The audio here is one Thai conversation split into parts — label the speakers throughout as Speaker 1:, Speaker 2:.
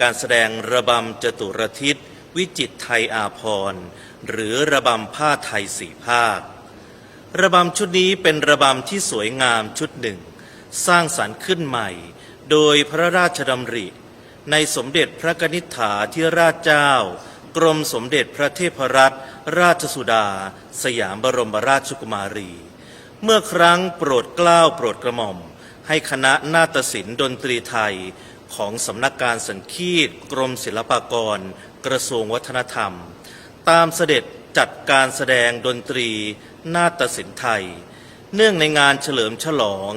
Speaker 1: การแสดงระบำจตุรทิศ วิจิตรไทยอาพร หรือระบำผ้าไทยสี่ภาค ระบำชุดนี้เป็นระบำที่สวยงามชุดหนึ่ง สร้างสรรค์ขึ้นใหม่ โดยพระราชดำริ ในสมเด็จพระกนิษฐาธิราชเจ้า กรมสมเด็จพระเทพรัตนราชสุดา สยามบรมราชกุมารี เมื่อครั้งโปรดเกล้าโปรดกระหม่อม ให้คณะนาฏศิลป์ดนตรีไทย ของสำนักการสังคีตกรมศิลปากร กระทรวงวัฒนธรรม ตามเสด็จจัดการแสดงดนตรี นาฏศิลป์ไทย เนื่องในงานเฉลิมฉลอง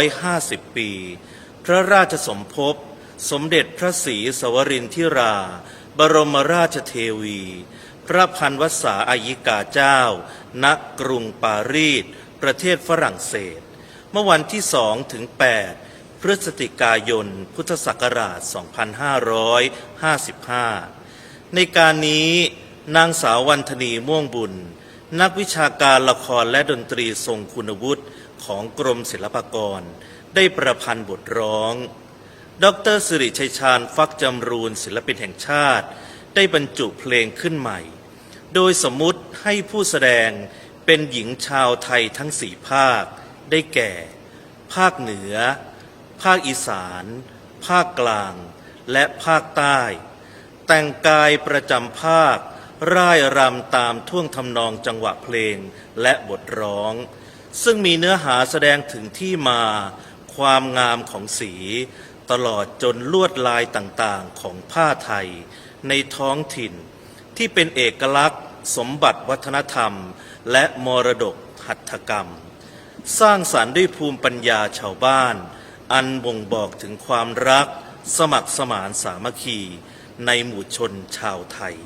Speaker 1: 150 ปี พระราชสมภพ สมเด็จพระศรีสวรินทิรา บรมราชเทวี พระพันวษาอายิกาเจ้า ณกรุงปารีสประเทศฝรั่งเศส เมื่อวันที่2ถึง8 พฤศจิกายน พุทธศักราช 2555 ในการนี้นางสาววันธนีม่วงบุญ นักวิชาการละครและดนตรีทรงคุณวุฒิของกรมศิลปากร ได้ประพันธ์บทร้อง ดรสิริชัยชาญฟักจำรูนศิลปินแห่งชาติ ได้บรรจุเพลงขึ้นใหม่ โดยสมมุติให้ผู้แสดงเป็นหญิงชาวไทยทั้งสี่ภาค ได้แก่ ภาคเหนือ ภาคอีสาน ภาคกลาง และภาคใต้ แต่งกายประจำภาค ร่ายรำตามท่วงทำนองจังหวะเพลงและบทร้อง ซึ่งมีเนื้อหาแสดงถึงที่มา ความงามของสี ตลอดจนลวดลายต่างๆของผ้าไทย ในท้องถิ่น ที่เป็นเอกลักษณ์ สมบัติวัฒนธรรม และมรดกหัตถกรรม สร้างสารรค์ด้วยภูมิปัญญาชาวบ้าน อันบ่งบอกถึงความรักสมัครสมานสามัคคีในหมู่ชนชาวไทย